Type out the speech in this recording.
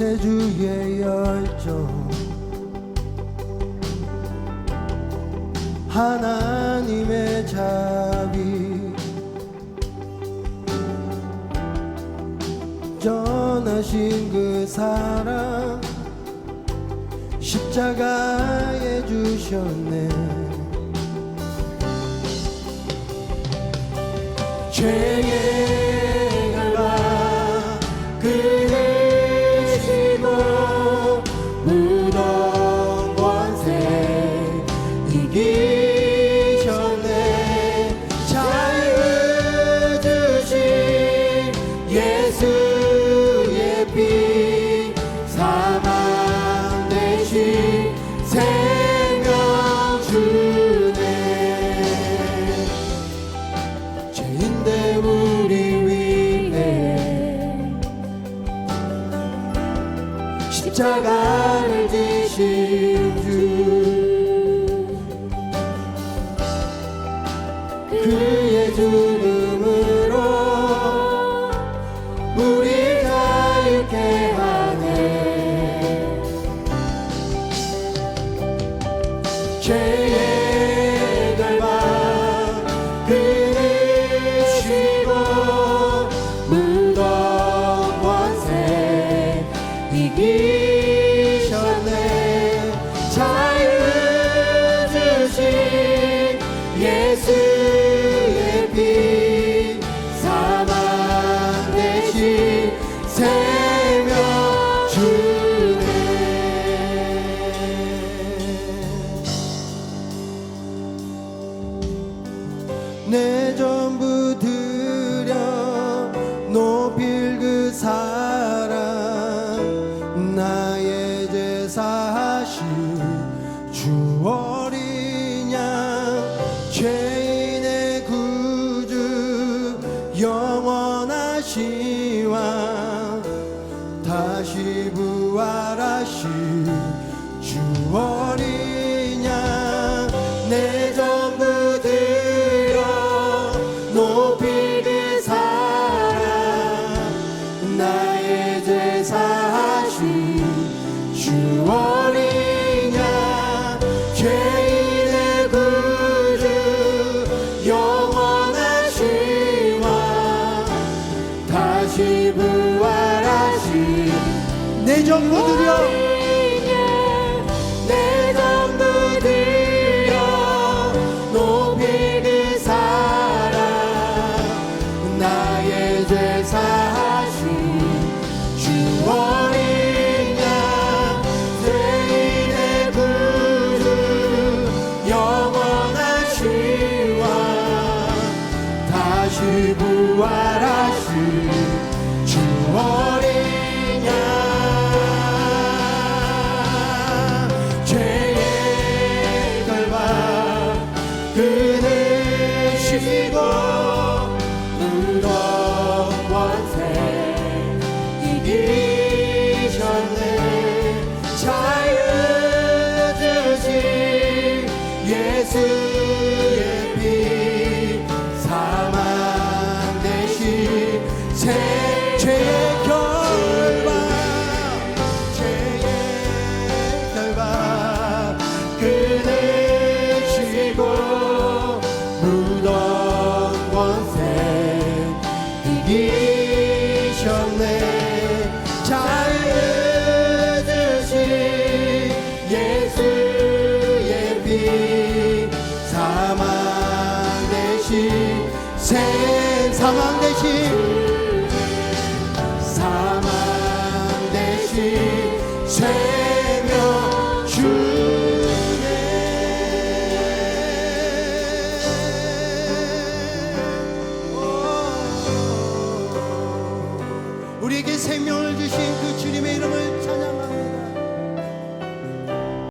구세주의 열정. 하나님의 자비. 전하신 그 사랑 십자가에 주셨네. 죄의 십자가를 지신 주. 그의 죽음으로 우리 자유케 하네. 죄의 예수의 피 사망 대신 생명 주네. 내 전부 드려 높일 그 사랑 나의 제사 하신 주 어린 다시 부활하신 주 어린 양내 전부 드려 높이 그 사랑 나의 제사하신 주 어린 양 죄인의 구주 영원하신 왕 다시 부활하신 내 전부 드려. 내 전부 드려. 높이 그 사랑 나의 제사하신 주 어린 양 죄인의 구주 영원하신 왕 다시 부활하신 주 어린 이 대신 새 사망 대신 사망 대신 생명 주네. 우리에게 생명을 주신 그 주님의 이름을